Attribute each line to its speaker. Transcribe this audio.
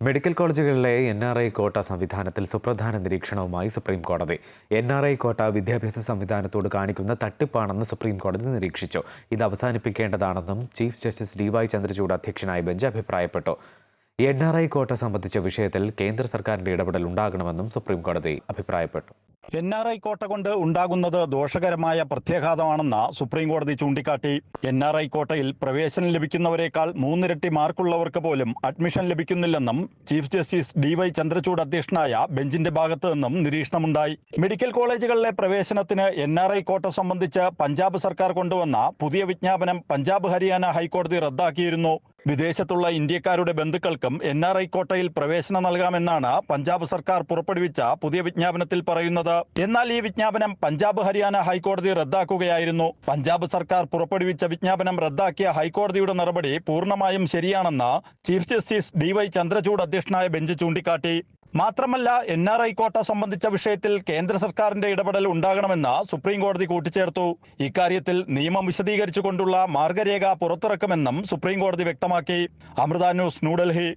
Speaker 1: Medical കോളേജുകളിലെ N R I quota സംവിധാനത്തിൽ സുപ്രധാന നിരീക്ഷണവുമായി സുപ്രീം കോടതി. എൻ ആർ ഐ കോട്ട വിദ്യാഭ്യാസ സംവിധാനത്തോട് കാണിക്കുന്ന തട്ടിപ്പാണെന്ന് സുപ്രീം കോടതി നിരീക്ഷിച്ചു. ഇത് അവസാനിപ്പിക്കേണ്ടതാണെന്നും chief justice D Y Chandrachud അധ്യക്ഷനായ ബെഞ്ച് അഭിപ്രായപ്പെട്ടു. എൻ ആർ ഐ കോട്ട സംബന്ധിച്ച വിഷയത്തിൽ കേന്ദ്ര സർക്കാരിന്റെ ഇടപെടൽ ഉണ്ടാകണമെന്നും സുപ്രീം കോടതി അഭിപ്രായപ്പെട്ടു.
Speaker 2: എൻ ആർ ഐ കോട്ട കൊണ്ട് ഉണ്ടാകുന്നത് ദോഷകരമായ പ്രത്യാഘാതമാണെന്ന് സുപ്രീം കോടതി ചൂണ്ടിക്കാട്ടി. എൻ ആർ ഐ കോട്ടയിൽ പ്രവേശനം ലഭിക്കുന്നവരെക്കാൾ മൂന്നിരട്ടി മാർക്കുള്ളവർക്ക് പോലും admission ലഭിക്കുന്നില്ലെന്നും chief justice D Y Chandrachud അധ്യക്ഷനായ ബെഞ്ചിന്റെ ഭാഗത്തു നിന്നും നിരീക്ഷണമുണ്ടായി. മെഡിക്കൽ കോളേജുകളിലെ പ്രവേശനത്തിന് എൻ ആർ ഐ കോട്ട സംബന്ധിച്ച് പഞ്ചാബ് സർക്കാർ കൊണ്ടുവന്ന പുതിയ വിജ്ഞാപനം പഞ്ചാബ് ഹരിയാന ഹൈക്കോടതി റദ്ദാക്കിയിരുന്നു. വിദേശത്തുള്ള ഇന്ത്യക്കാരുടെ ബന്ധുക്കൾക്കും എൻ ആർ ഐ കോട്ടയിൽ പ്രവേശനം നൽകാമെന്നാണ് പഞ്ചാബ് സർക്കാർ പുറപ്പെടുവിച്ച പുതിയ വിജ്ഞാപനത്തിൽ പറയുന്നത്. എന്നാൽ ഈ വിജ്ഞാപനം പഞ്ചാബ് ഹരിയാന ഹൈക്കോടതി റദ്ദാക്കുകയായിരുന്നു. പഞ്ചാബ് സർക്കാർ പുറപ്പെടുവിച്ച വിജ്ഞാപനം റദ്ദാക്കിയ ഹൈക്കോടതിയുടെ നടപടി പൂർണമായും ശരിയാണെന്ന് chief justice D Y Chandrachud അധ്യക്ഷനായ ബെഞ്ച് ചൂണ്ടിക്കാട്ടി. മാത്രമല്ല എൻ ആർ ഐ കോട്ട സംബന്ധിച്ച വിഷയത്തിൽ കേന്ദ്ര സർക്കാരിന്റെ ഇടപെടൽ ഉണ്ടാകണമെന്ന് സുപ്രീം കോടതി കൂട്ടിച്ചേർത്തു. ഇക്കാര്യത്തിൽ നിയമം വിശദീകരിച്ചു കൊണ്ടുള്ള മാർഗരേഖ പുറത്തിറക്കുമെന്നും സുപ്രീം കോടതി വ്യക്തമാക്കി. അമൃത ന്യൂസ് ന്യൂഡൽഹി.